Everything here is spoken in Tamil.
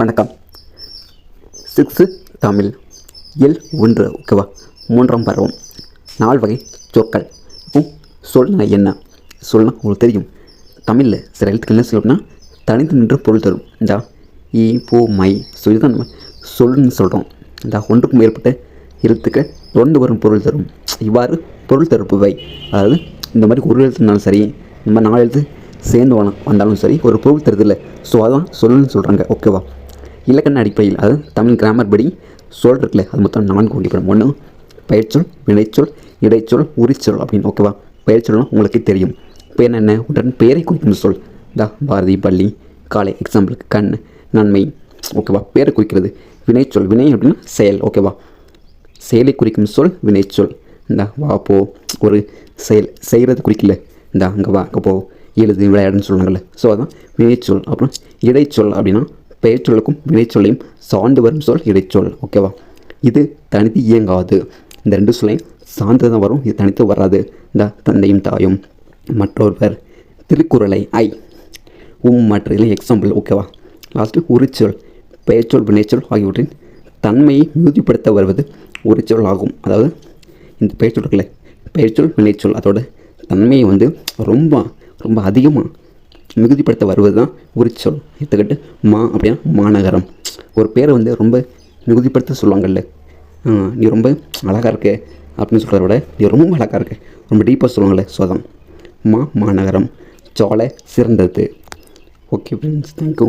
வணக்கம். சிக்ஸு தமிழ் எல் ஒன்று ஓகேவா? மூன்றாம் பருவம். நால் வகை சொற்கள். இப்போ சொல்னா என்ன? சொல்னா உங்களுக்கு தெரியும். தமிழில் சில எழுத்துக்கள் என்ன சொல்லணும்னா தனித்து நின்று பொருள் தரும். இந்த ஈ போ மை. ஸோ இதுதான் நம்ம சொல்லுன்னு சொல்கிறோம் இந்த ஒன்றுக்கும் மேற்பட்ட எழுத்துக்கள் தொடர்ந்து வரும் பொருள் தரும். இவ்வாறு பொருள் தருப்பவை அதாவது இந்த மாதிரி ஒரு எழுத்துனாலும் சரி இந்த மாதிரி நாலு எழுத்து சேர்ந்து வந்தாலும் சரி ஒரு பொருள் தருதில்ல. ஸோ அதான் சொல்லுன்னு சொல்கிறாங்க ஓகேவா? இலக்கண அடிப்படையில் அதாவது தமிழ் கிராமர் படி சொல் இருக்குல்ல அது மொத்தம் நான்கு வகைப்படும். ஒன்று பெயர்ச்சொல் வினைச்சொல் இடைச்சொல் உரிச்சொல் அப்படின்னு ஓகேவா பெயர்ச்சொல்னா உங்களுக்கு தெரியும். இப்போ என்னென்ன உடன் பெயரை குறிக்கும் சொல். தா பாரதி பள்ளி காலை எக்ஸாம்பிளுக்கு கண் நன்மை ஓகேவா பேரை குறிக்கிறது. வினைச்சொல் வினை அப்படின்னா செயல் ஓகேவா செயலை குறிக்கும் சொல் வினைச்சொல். இந்த வா போ ஒரு செயல் செய்கிறது குறிக்கல. இந்த அங்கே வா அங்கே போ எழுது விளையாடுன்னு சொல்லுவாங்கல்ல. ஸோ அதான் வினைச்சொல். அப்புறம் இடைச்சொல் அப்படின்னா பெயர்ச்சொல்லுக்கும் வினைச்சொல்லையும் சார்ந்து வரும் சொல் இடைச்சொல். ஓகேவா இது தனித்து இயங்காது. இந்த ரெண்டு சொல்லையும் சார்ந்து தான் வரும் இது தனித்து வராது. இந்த தந்தையும் தாயும். மற்றொருவர் திருக்குறளை ஐ உம் மற்ற இதில் எக்ஸாம்பிள் ஓகேவா லாஸ்ட்டு உரிச்சொல் பெயர்ச்சொல் வினைச்சொல் ஆகியவற்றின் தன்மையை மிகுதிப்படுத்த வருவது உரிச்சொல் ஆகும். அதாவது இந்த பெயர்ச்சொல் இருக்குல்ல பெயர்ச்சொல் வினைச்சொல் அதோட தன்மையை வந்து ரொம்ப ரொம்ப அதிகமாக மிகுதிப்படுத்த வருவது தான் உரிச்சொல் எடுத்துக்கிட்டு மா அப்படின்னா மாநகரம். ஒரு பேரை வந்து ரொம்ப மிகுதிப்படுத்த சொல்லுவாங்கல்ல. நீ ரொம்ப அழகாக இருக்க அப்படின்னு சொல்கிறத விட நீ ரொம்ப அழகாக இருக்க. ரொம்ப டீப்பாக சொல்லுவாங்கள்ல ஸோ அதான். மா மாநகரம். சோலை சிறந்தது. Okay friends thank you